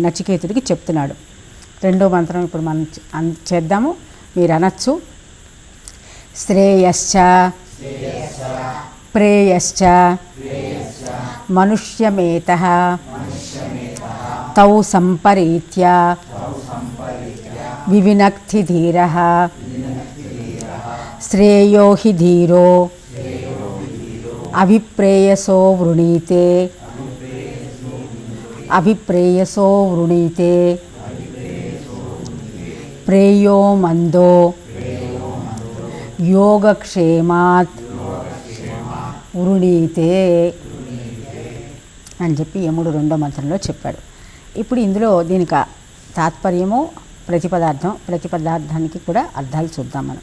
నచికేతుడికి చెప్తున్నాడు. రెండో మంత్రం ఇప్పుడు మనం అన్- చేద్దాము. మీరు అనొచ్చు. శ్రేయశ్చ. ప్రేయశ్చ. మనుష్యమేత. తౌ సంపరీత్య. వివినక్తి ధీర శ్రేయో హి ధీరో. అభిప్రేయసో వృణీతే. అభిప్రేయసో వృణీతే ప్రేయో మందో యోగక్షేమాత్ వృణీతే అని చెప్పి యముడు రెండో మంత్రంలో చెప్పాడు. ఇప్పుడు ఇందులో దీనికి తాత్పర్యము ప్రతిపదార్థం ప్రతిపదార్థానికి కూడా అర్థాలు చూద్దాం మనం.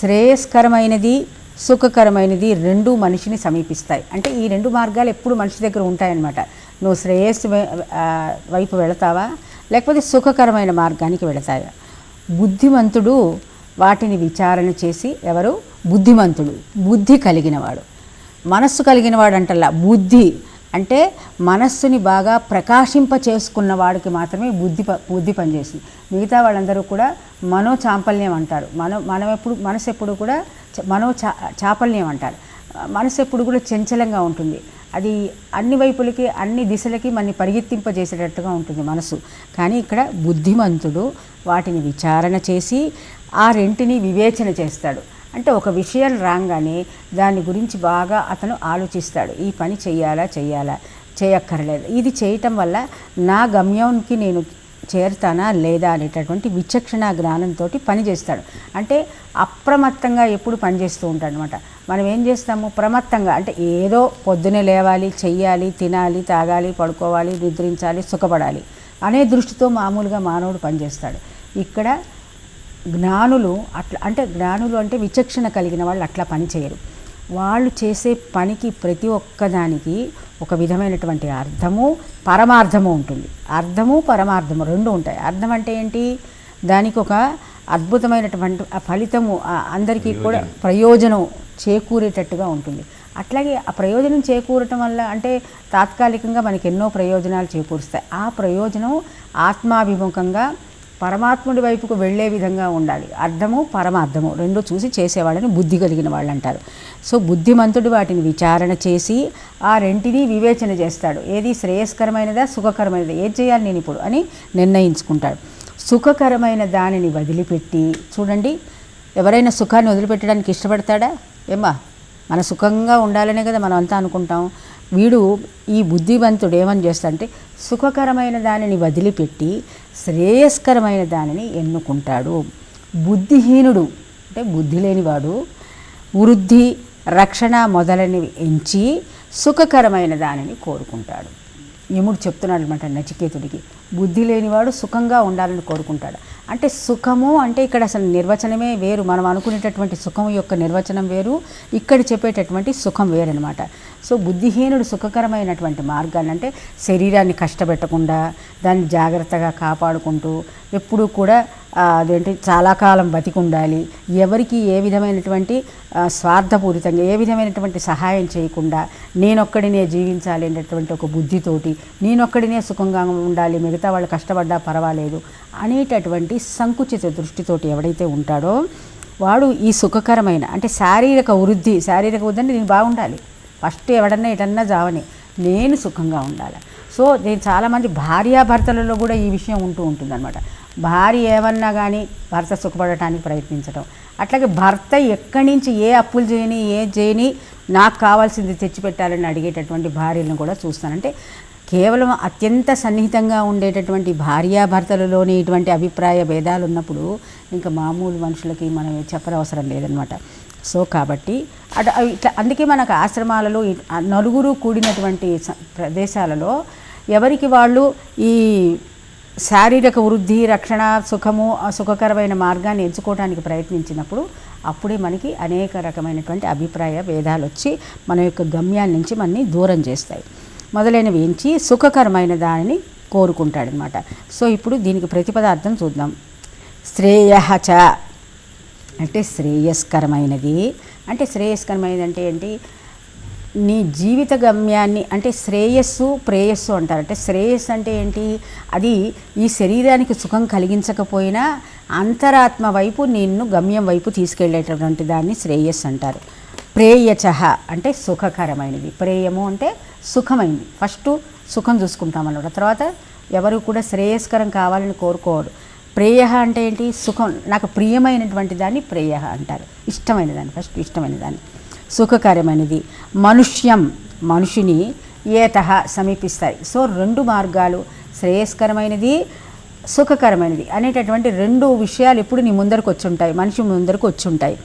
శ్రేయస్కరమైనది సుఖకరమైనది రెండు మనిషిని సమీపిస్తాయి. అంటే ఈ రెండు మార్గాలు ఎప్పుడు మనిషి దగ్గర ఉంటాయన్నమాట. నువ్వు శ్రేయస్సు వైపు వెళతావా? లేకపోతే సుఖకరమైన మార్గానికి వెళతావా? బుద్ధిమంతుడు వాటిని విచారణ చేసి ఎవరు? బుద్ధిమంతుడు. బుద్ధి కలిగినవాడు. మనస్సు కలిగినవాడు అంటల్లా బుద్ధి అంటే మనస్సుని బాగా ప్రకాశింప చేసుకున్న వాడికి మాత్రమే బుద్ధి ప- బుద్ధి పనిచేస్తుంది. మిగతా వాళ్ళందరూ కూడా మనో చాంపల్యం అంటారు. మనం మనం ఎప్పుడు మనసు ఎప్పుడు కూడా మనో చా చాపల్యం అంటారు. మనసు ఎప్పుడు కూడా చంచలంగా ఉంటుంది. అది అన్ని వైపులకి అన్ని దిశలకి మనని పరిగెత్తింపజేసేటట్టుగా ఉంటుంది మనసు. కానీ ఇక్కడ బుద్ధిమంతుడు వాటిని విచారణ చేసి ఆ రెంటిని వివేచన చేస్తాడు. అంటే ఒక విషయం రాగానే దాని గురించి బాగా అతను ఆలోచిస్తాడు. ఈ పని చెయ్యాలా చెయ్యాలా చేయక్కర్లేదు. ఇది చేయటం వల్ల నా గమ్యానికి నేను చేరుతానా లేదా అనేటటువంటి విచక్షణ జ్ఞానంతో పనిచేస్తాడు అంటే అప్రమత్తంగా ఎప్పుడు పనిచేస్తూ ఉంటాడు అనమాట మనం ఏం చేస్తాము? ప్రమత్తంగా అంటే ఏదో పొద్దునే లేవాలి చెయ్యాలి తినాలి తాగాలి పడుకోవాలి నిద్రించాలి సుఖపడాలి అనే దృష్టితో మామూలుగా మానవుడు పనిచేస్తాడు ఇక్కడ జ్ఞానులు అట్లా అంటే జ్ఞానులు అంటే విచక్షణ కలిగిన వాళ్ళు అట్లా పనిచేయరు వాళ్ళు చేసే పనికి ప్రతి ఒక్కదానికి ఒక విధమైనటువంటి అర్థము పరమార్థము ఉంటుంది. అర్థము పరమార్థము రెండు ఉంటాయి. అర్థం అంటే ఏంటి? దానికి ఒక అద్భుతమైనటువంటి ఫలితము అందరికీ కూడా ప్రయోజనం చేకూరేటట్టుగా ఉంటుంది. అట్లాగే ఆ ప్రయోజనం చేకూరటం వల్ల అంటే తాత్కాలికంగా మనకి ఎన్నో ప్రయోజనాలు చేకూరుస్తాయి. ఆ ప్రయోజనం ఆత్మాభిముఖంగా పరమాత్ముడి వైపుకు వెళ్ళే విధంగా ఉండాలి. అర్థము పరమార్థము రెండు చూసి చేసేవాళ్ళని బుద్ధి కలిగిన వాళ్ళు అంటారు సో బుద్ధిమంతుడు వాటిని విచారణ చేసి ఆ రెంటిని వివేచన చేస్తాడు. ఏది శ్రేయస్కరమైనదా సుఖకరమైనదా? ఏది చేయాలి నేను ఇప్పుడు అని నిర్ణయించుకుంటాడు. సుఖకరమైన దానిని వదిలిపెట్టి చూడండి ఎవరైనా సుఖాన్ని వదిలిపెట్టడానికి ఇష్టపడతాడా? ఏమ్మా మన సుఖంగా ఉండాలనే కదా మనం అంతా అనుకుంటాం. వీడు ఈ బుద్ధివంతుడు ఏమని చేస్తాడంటే సుఖకరమైన దానిని వదిలిపెట్టి శ్రేయస్కరమైన దానిని ఎన్నుకుంటాడు. బుద్ధిహీనుడు అంటే బుద్ధి లేనివాడు వృద్ధి రక్షణ మొదలైనవి ఎంచి సుఖకరమైన దానిని కోరుకుంటాడు. యముడు చెప్తున్నాడు అనమాట నచికేతుడికి బుద్ధి లేనివాడు సుఖంగా ఉండాలని కోరుకుంటాడు. అంటే సుఖము అంటే ఇక్కడ అసలు నిర్వచనమే వేరు. మనం అనుకునేటటువంటి సుఖం యొక్క నిర్వచనం వేరు. ఇక్కడ చెప్పేటటువంటి సుఖం వేరనమాట సో బుద్ధిహీనుడు సుఖకరమైనటువంటి మార్గాన్ని అంటే శరీరాన్ని కష్టపెట్టకుండా దాన్ని జాగ్రత్తగా కాపాడుకుంటూ ఎప్పుడూ కూడా అదేంటి చాలా కాలం బతికి ఉండాలి ఎవరికి ఏ విధమైనటువంటి స్వార్థపూరితంగా ఏ విధమైనటువంటి సహాయం చేయకుండా నేనొక్కడినే జీవించాలి అనేటటువంటి ఒక బుద్ధితోటి నేనొక్కడినే సుఖంగా ఉండాలి మిగతా వాళ్ళు కష్టపడ్డా పర్వాలేదు అనేటటువంటి సంకుచిత దృష్టితోటి ఎవడైతే ఉంటాడో వాడు ఈ సుఖకరమైన అంటే శారీరక వృద్ధి శారీరక వృద్ధి అంటే నేను బాగుండాలి. ఫస్ట్ ఎవడన్నా ఎటన్నా జావని నేను సుఖంగా ఉండాలి. సో నేను చాలామంది భార్యాభర్తలలో కూడా ఈ విషయం ఉంటూ ఉంటుందన్నమాట. భార్య ఏమన్నా కానీ భర్త సుఖపడటానికి ప్రయత్నించడం అట్లాగే భర్త ఎక్కడి నుంచి ఏ అప్పులు చేయని ఏ చేయని నాకు కావాల్సింది తెచ్చిపెట్టాలని అడిగేటటువంటి భార్యలను కూడా చూస్తానంటే కేవలం అత్యంత సన్నిహితంగా ఉండేటటువంటి భార్యాభర్తలలోని ఇటువంటి అభిప్రాయ భేదాలు ఉన్నప్పుడు ఇంకా మామూలు మనుషులకి మనం చెప్పనవసరం లేదనమాట సో కాబట్టి అటు ఇట్లా అందుకే మనకు ఆశ్రమాలలో నలుగురు కూడినటువంటి ప్రదేశాలలో ఎవరికి వాళ్ళు ఈ శారీరక వృద్ధి రక్షణ సుఖము సుఖకరమైన మార్గాన్ని ఎంచుకోవడానికి ప్రయత్నించినప్పుడు అప్పుడే మనకి అనేక రకమైనటువంటి అభిప్రాయ భేదాలు వచ్చి మన యొక్క గమ్యాల నుంచి మనని దూరం చేస్తాయి. మొదలైనవి ఎంచి సుఖకరమైన దానిని కోరుకుంటాడనమాట. సో ఇప్పుడు దీనికి ప్రతిపదార్థం చూద్దాం. శ్రేయ చ. అంటే శ్రేయస్కరమైనది. అంటే శ్రేయస్కరమైనది అంటే ఏంటి? నీ జీవిత గమ్యాన్ని అంటే శ్రేయస్సు ప్రేయస్సు అంటారు. అంటే శ్రేయస్సు అంటే ఏంటి? అది ఈ శరీరానికి సుఖం కలిగించకపోయినా అంతరాత్మ వైపు నిన్ను గమ్యం వైపు తీసుకెళ్ళేటటువంటి దాన్ని శ్రేయస్సు అంటారు. ప్రేయచహ అంటే సుఖకరమైనది. ప్రేయము అంటే సుఖమైంది. ఫస్ట్ సుఖం చూసుకుంటాం అన్నమాట. తర్వాత ఎవరు కూడా శ్రేయస్కరం కావాలని కోరుకోరు. ప్రేయ అంటే ఏంటి? సుఖం. నాకు ప్రియమైనటువంటి దాన్ని ప్రేయ అంటారు. ఇష్టమైన దాన్ని. ఫస్ట్ ఇష్టమైన దాన్ని. సుఖకరమైనది. మనుష్యం మనుషుని ఏతహ సమీపిస్తాయి. సో రెండు మార్గాలు. శ్రేయస్కరమైనది సుఖకరమైనది అనేటటువంటి రెండు విషయాలు ఎప్పుడు నీ ముందరకు వచ్చి ఉంటాయి మనిషి ముందరకు వచ్చి ఉంటాయి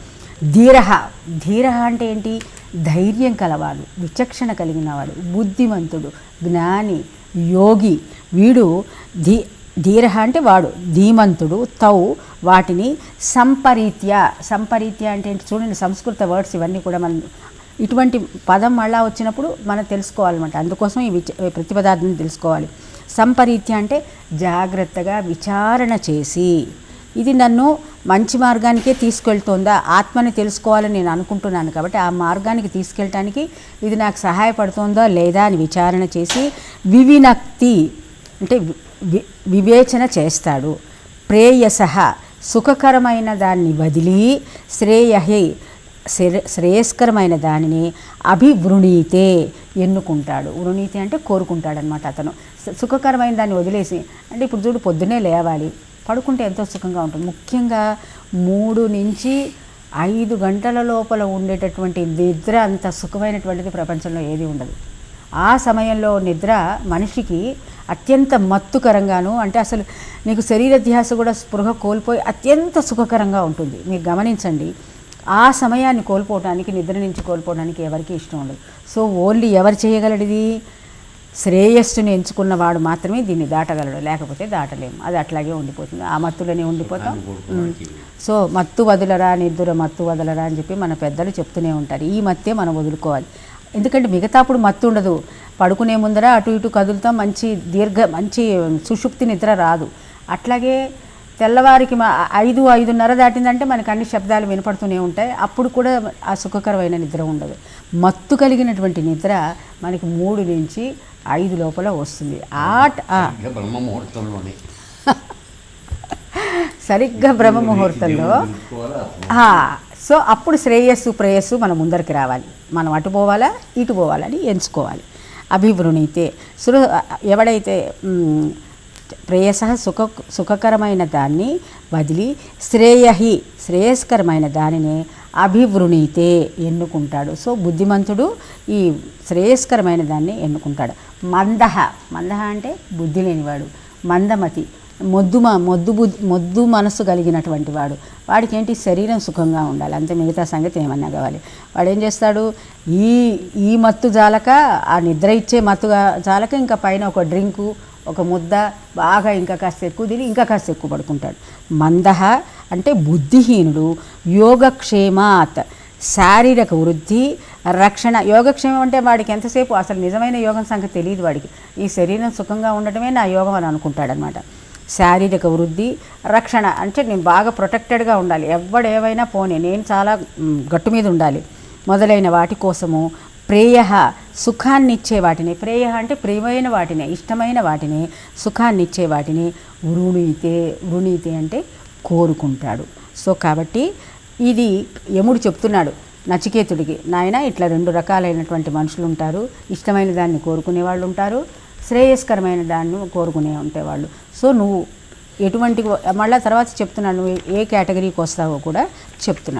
ధీరహ. ధీరహ అంటే ఏంటి? ధైర్యం కలవాడు విచక్షణ కలిగినవాడు బుద్ధిమంతుడు జ్ఞాని యోగి. వీడు ధీ ధీరహ అంటే వాడు ధీమంతుడు తౌ వాటిని సంపరీత్య. సంపరీత్య అంటే ఏంటి? చూడండి సంస్కృత వర్డ్స్ ఇవన్నీ కూడా మనం ఇటువంటి పదం మళ్ళా వచ్చినప్పుడు మనం తెలుసుకోవాలన్నమాట. అందుకోసం ఈ విచ ప్రతిపదార్థం తెలుసుకోవాలి. సంపరీత్య అంటే జాగ్రత్తగా విచారణ చేసి ఇది నన్ను మంచి మార్గానికే తీసుకెళ్తుందా? ఆత్మని తెలుసుకోవాలని నేను అనుకుంటున్నాను కాబట్టి ఆ మార్గానికి తీసుకెళ్ళటానికి ఇది నాకు సహాయపడుతుందా లేదా అని విచారణ చేసి వివినక్తి అంటే వివేచన చేస్తాడు. ప్రేయస సుఖకరమైన దాన్ని వదిలి శ్రేయహి శ్రేయస్కరమైన దానిని అభివృణీతే ఎన్నుకుంటాడు. వృణీతే అంటే కోరుకుంటాడనమాట అతను. సుఖకరమైన దాన్ని వదిలేసి అంటే ఇప్పుడు చూడు పొద్దునే లేవాలి. పడుకుంటే ఎంతో సుఖంగా ఉంటుంది. ముఖ్యంగా మూడు నుంచి ఐదు గంటల లోపల ఉండేటటువంటి నిద్ర అంత సుఖమైనటువంటిది ప్రపంచంలో ఏది ఉండదు. ఆ సమయంలో నిద్ర మనిషికి అత్యంత మత్తుకరంగాను అంటే అసలు నీకు శరీర ధ్యాస కూడా స్పృహ కోల్పోయి అత్యంత సుఖకరంగా ఉంటుంది. మీరు గమనించండి ఆ సమయాన్ని కోల్పోవడానికి నిద్ర నుంచి కోల్పోవడానికి ఎవరికీ ఇష్టం ఉండదు. సో ఓన్లీ ఎవరు చేయగలడిది? శ్రేయస్సుని ఎంచుకున్నవాడు మాత్రమే దీన్ని దాటగలడు లేకపోతే దాటలేము. అది అట్లాగే ఉండిపోతుంది. ఆ మత్తులోనే ఉండిపోతాం. సో మత్తు వదలరా నిద్ర మత్తు వదలరా అని చెప్పి మన పెద్దలు చెప్తూనే ఉంటారు. ఈ మత్తే మనం వదులుకోవాలి. ఎందుకంటే మిగతా అప్పుడు మత్తు ఉండదు. పడుకునే ముందర అటు ఇటు కదులుతాం మంచి దీర్ఘ మంచి సుషుప్తి నిద్ర రాదు. అట్లాగే తెల్లవారికి మా ఐదు ఐదున్నర దాటిందంటే మనకు అన్ని శబ్దాలు వినపడుతూనే ఉంటాయి. అప్పుడు కూడా ఆ సుఖకరమైన నిద్ర ఉండదు. మత్తు కలిగినటువంటి నిద్ర మనకి మూడు నుంచి ఐదు లోపల వస్తుంది. ఆట. ఆ, ఇంకా బ్రహ్మ ముహూర్తంలోనే. సరిగ్గా బ్రహ్మ ముహూర్తంలో. సో అప్పుడు శ్రేయస్సు ప్రేయస్సు మన ముందరికి రావాలి. మనం అటు పోవాలా ఇటు పోవాలని ఎంచుకోవాలి. అభివృణితే. సుర ఎవడైతే ప్రేయస సుఖ సుఖకరమైన దాన్ని వదిలి శ్రేయహి శ్రేయస్కరమైన దానిని అభివృణితే ఎన్నుకుంటాడు. సో బుద్ధిమంతుడు ఈ శ్రేయస్కరమైన దాన్ని ఎన్నుకుంటాడు. మందహ. మందహ అంటే బుద్ధి లేనివాడు. మందమతి. మొద్దు మొద్దు బుద్ధి మొద్దు మనసు కలిగినటువంటి వాడు. వాడికి ఏంటి శరీరం సుఖంగా ఉండాలి. అంతే మిగతా సంగతి ఏమన్నా కావాలి. వాడు ఏం చేస్తాడు? ఈ ఈ మత్తు జాలక ఆ నిద్ర ఇచ్చే మత్తు జాలక ఇంకా పైన ఒక డ్రింకు ఒక ముద్ద బాగా ఇంకా కాస్త ఎక్కువ తిని ఇంకా కాస్త ఎక్కువ పడుకుంటాడు. మందహ అంటే బుద్ధిహీనుడు. యోగక్షేమాత్. శారీరక వృద్ధి రక్షణ యోగక్షేమం అంటే వాడికి ఎంతసేపు అసలు నిజమైన యోగం సంగతి తెలియదు వాడికి. ఈ శరీరం సుఖంగా ఉండటమే నా యోగం అని అనుకుంటాడనమాట శారీరక వృద్ధి రక్షణ అంటే నేను బాగా ప్రొటెక్టెడ్గా ఉండాలి. ఎవడేవైనా పోనీ నేను చాలా గట్టు మీద ఉండాలి. మొదలైన వాటి కోసము ప్రేయ సుఖాన్నిచ్చే వాటిని ప్రేయ అంటే ప్రియమైన వాటిని ఇష్టమైన వాటిని సుఖాన్నిచ్చే వాటిని వృణీతే వృణీతే అంటే కోరుకుంటాడు. సో కాబట్టి ఇది యముడు చెప్తున్నాడు. నచికేతుడికి. నాయన ఇట్లా రెండు రకాలైనటువంటి మనుషులు ఉంటారు ఇష్టమైన దాన్ని కోరుకునే వాళ్ళు ఉంటారు శ్రేయస్కరమైన దాన్ని కోరుకునే ఉంటేవాళ్ళు. సో నువ్వు ఎటువంటి మళ్ళీ తర్వాత చెప్తున్నాను నువ్వు ఏ కేటగిరీకి వస్తావో కూడా చెప్తున్నాను.